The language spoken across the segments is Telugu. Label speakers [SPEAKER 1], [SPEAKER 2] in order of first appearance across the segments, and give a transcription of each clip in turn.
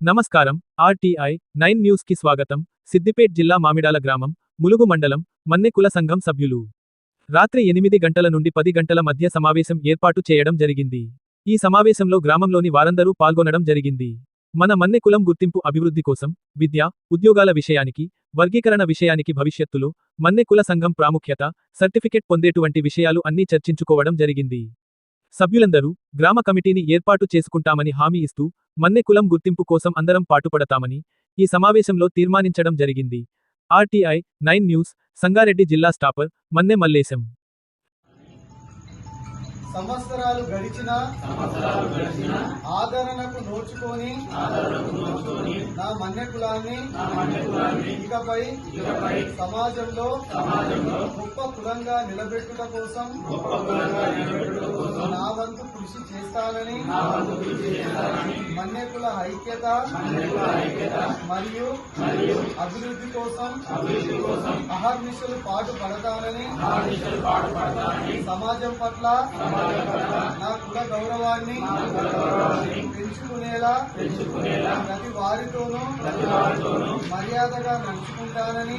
[SPEAKER 1] నమస్కారం ఆర్టీఐ నైన్ న్యూస్కి స్వాగతం. సిద్దిపేట్ జిల్లా మామిడాల గ్రామం ములుగు మండలం మన్నె కుల సంఘం సభ్యులు. రాత్రి ఎనిమిది గంటల నుండి పది గంటల మధ్య సమావేశం ఏర్పాటు చేయడం జరిగింది. ఈ సమావేశంలో గ్రామంలోని వారందరూ పాల్గొనడం జరిగింది. మన మన్నె కులం గుర్తింపు అభివృద్ధి కోసం విద్య ఉద్యోగాల విషయానికి వర్గీకరణ విషయానికి భవిష్యత్తులో మన్నె కుల సంఘం ప్రాముఖ్యత సర్టిఫికెట్ పొందేటువంటి విషయాలు అన్నీ చర్చించుకోవడం జరిగింది. సభ్యులందరూ గ్రామ కమిటీని ఏర్పాటు చేసుకుంటామని హామీ ఇస్తూ మన్నె కులం గుర్తింపు కోసం అందరం పాటుపడతామని ఈ సమావేశంలో తీర్మానించడం జరిగింది. ఆర్టీఐ నైన్ న్యూస్ సంగారెడ్డి జిల్లా స్టాపర్ మన్నె మల్లేశం.
[SPEAKER 2] సంవత్సరాలు గడిచిన ఆదరణకు నోచుకొని నా మన్య కులాన్ని ఇకపై సమాజంలో గొప్ప కులంగా నిలబెట్టుట కోసం నా వంతు కృషి చేస్తానని మన్య కుల ఐక్యత మరియు అభివృద్ధి కోసం అహర్నిశలు పాటు పడతానని సమాజం పట్ల నా కుల గౌరవాన్ని పెంచుకునేలా ప్రతి వారితోనూ మర్యాదగా నడుచుకుంటానని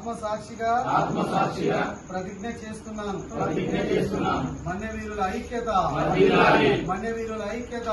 [SPEAKER 2] ఆత్మసాక్షిగా ప్రతిజ్ఞ చేస్తున్నాను. మన్య వీరుల ఐక్యత. మన్య వీరుల ఐక్యత.